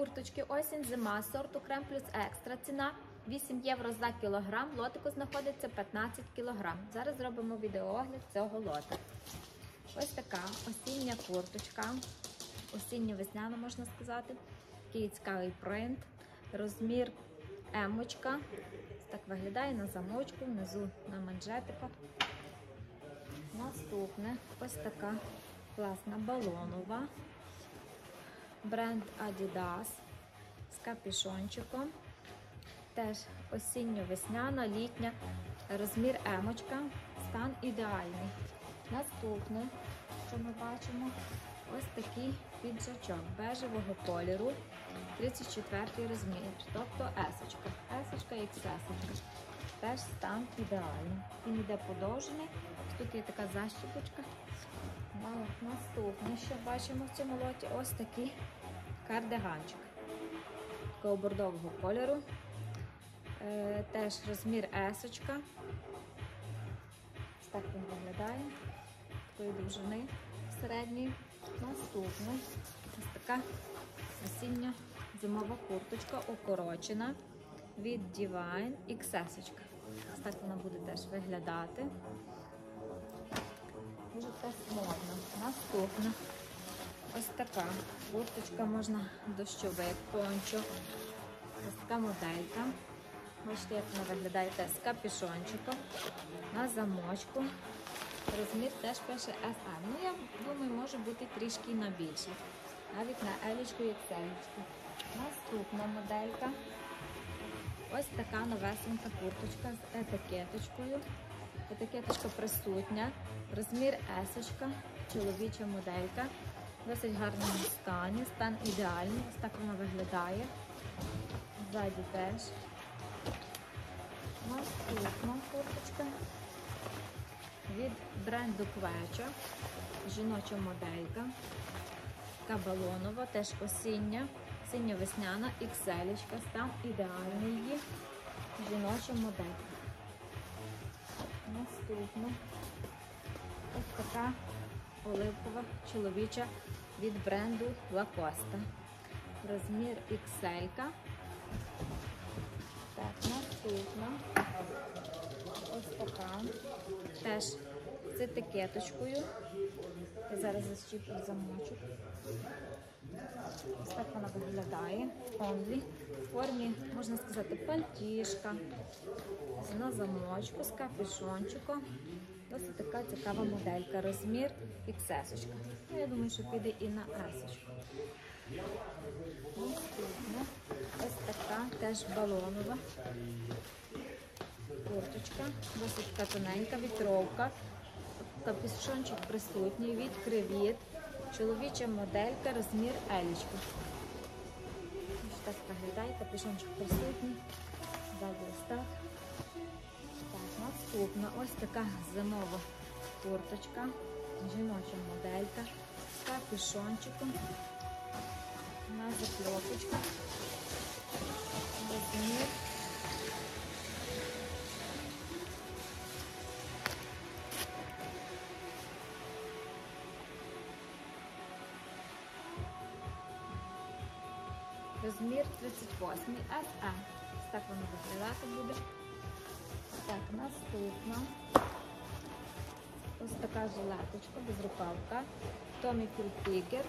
Курточки осінь, зима, сорту крем плюс екстра. Ціна 8 євро за кілограм. Лотику знаходиться 15 кілограм. Зараз зробимо відеоогляд цього лота. Ось така осіння курточка. Осінньо-весняна, можна сказати. Такий цікавий принт. Розмір емочка. Так виглядає на замочку, внизу на манжетиках. Наступне ось така класна балонова. Бренд Adidas з капюшончиком. Теж осінньо-весняна, літня, розмір емочка, стан ідеальний. Наступне, що ми бачимо, ось такий піджачок бежевого кольору, 34 розмір, тобто есочка. Есочка і XS. Теж стан ідеальний. Він йде подовжений. Тут є така защіпочка. Наступне, що бачимо в цьому лоті, ось такий кардиганчик такого бордового кольору. Е, теж розмір есочка. Ось так він виглядає. Такої довжини середньої. Наступне ось така осіння зимова курточка укорочена від Divine XS. Ось так вона буде теж виглядати. Дуже теж модно. Наступна ось така курточка можна дощовик, пончо. Ось така моделька. Бачите, як вона виглядає теж з капюшончиком на замочку. Розмір теж пише SM. Ну, я думаю, може бути трішки на більше. Навіть на елічку і целічку. Наступна моделька. Ось така новесенька курточка з етикеточкою. Етикеточка присутня. Розмір есочка, чоловіча моделька. В досить гарному стані. Стан ідеальний. Ось так вона виглядає. Ззаді теж. Наступна курточка від бренду Квечо. Жіноча моделька. Така балонова, теж осіння, осінньо-весняна, XL, стан ідеальний її. Жіноча моделька. Наступна ось така оливкова чоловіча від бренду Lacoste. Розмір XL. Так, наступна. Ось така. Теж з етикеточкою. Я зараз защіплю замочок. Вона виглядає. Онлі. В формі, можна сказати, пальтішка. На замочку з капюшончиком. Досить така цікава моделька. Розмір XS. Ну, я думаю, що піде і на. Наступна. Ось така теж балонова курточка. Досить така тоненька вітровка. Капюшончик присутній від кривіт. Чоловіча моделька, розмір елічка. Так виглядає, капюшончик присутній. Далі ось так. Так, наступна ось така зимова курточка, жіноча моделька з капюшончиком. На закльопочку. Розмір. Розмір 38 SE. Ось так воно виглядати буде. Так, наступна. Ось така жилеточка, безрукавка. Tommy Hilfiger.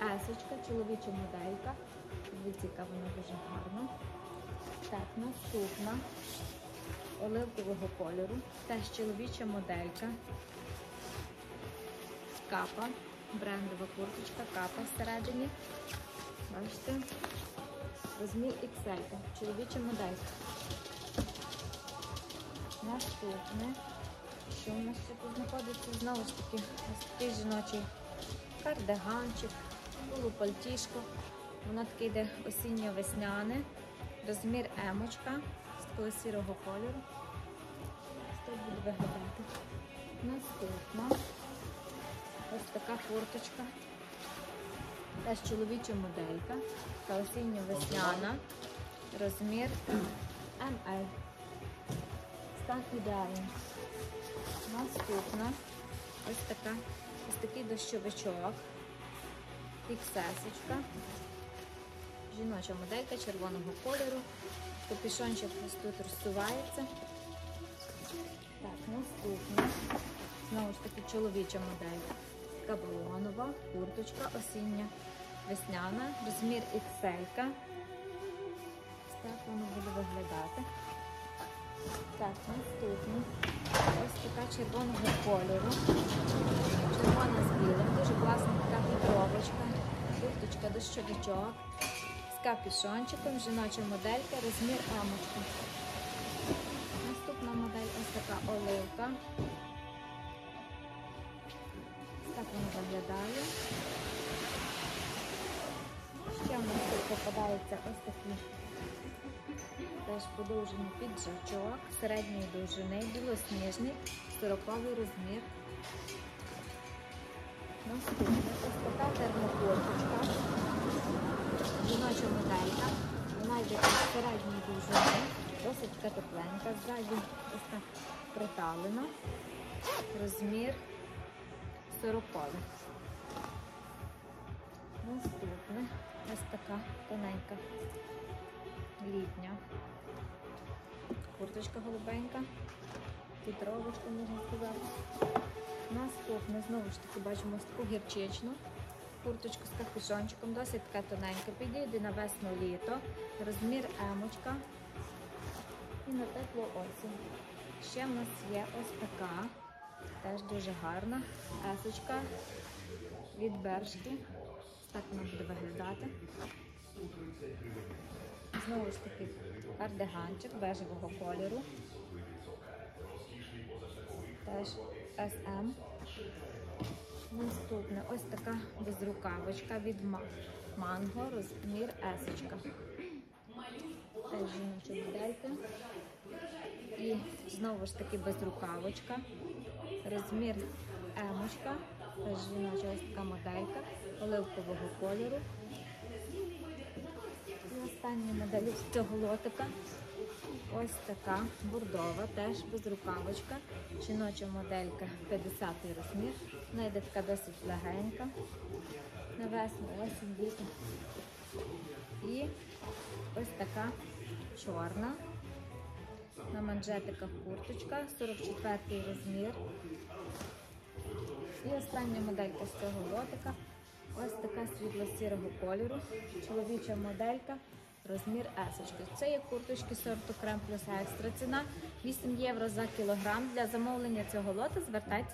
Есочка, чоловіча моделька. Дивіться, яка вона дуже гарна. Так, наступна оливкового кольору. Теж чоловіча моделька. Капа. Брендова курточка, капа всередині. Бачите? Розмір XL. Чоловіча моделька. Наступне. Що у нас тут знаходиться? Знову ж таки, ось такий жіночий кардиганчик, полупальтішко. Воно таке йде осінньо-весняне. Розмір емочка з такого сірого кольору. Ось так буде виглядати. Наступна. Ось така курточка. Теж чоловіча моделька. Та осінньо-весняна. Розмір ML. Стан ідеальний. Наступна ось така, ось такий дощовичок. Іксесочка. жіноча моделька червоного кольору. Капюшончик ось тут розсувається. Так, наступна. Знову ж таки чоловіча моделька. Така курточка осіння, весняна, розмір XL. Ось так воно буде виглядати. Так, наступна. Ось така червоного кольору. Червона з білим. Дуже класна така футровочка. Курточка до дощовичок. З капюшончиком, жіноча моделька, розмір амочка. Наступна модель ось така оливка. Вона виглядає. Ще в нас тут попадається ось такий теж подовжений піджачок середньої довжини, білосніжний, 40 розмір. Наступна ось така термокурточка, жіноча моделька. Вона йде середньої довжини, досить така тепленька, ззаді ось так приталена. Розмір 40. Наступне ось така тоненька літня. Курточка голубенька, фітровочка, можна сказати. Наступне, знову ж таки, бачимо ось таку гірчичну. Курточку з капюшончиком, досить така тоненька. Підійде на весну літо. Розмір емочка. І на теплу осінь. Ще в нас є ось така. Теж дуже гарна. Есочка від бершки. Так вона буде виглядати. Знову ж таки кардиганчик бежевого кольору. Теж SM. Наступне ось така безрукавочка від Манго, розмір есочка. Теж жіноча моделька. І знову ж таки безрукавочка. Розмір емочка. Жіноча ось така моделька оливкового кольору. І остання модель цього лотика. Ось така бордова, теж безрукавочка. Жіноча моделька 50-й розмір. Вона така досить легенька. На весну, осінь, літо. І ось така чорна. На манжетиках курточка, 44 розмір. І остання моделька з цього лотика. Ось така світло-сірого кольору. Чоловіча моделька. Розмір есочки. Це є курточки сорту крем плюс екстра. Ціна 8 євро за кілограм. Для замовлення цього лота звертайтеся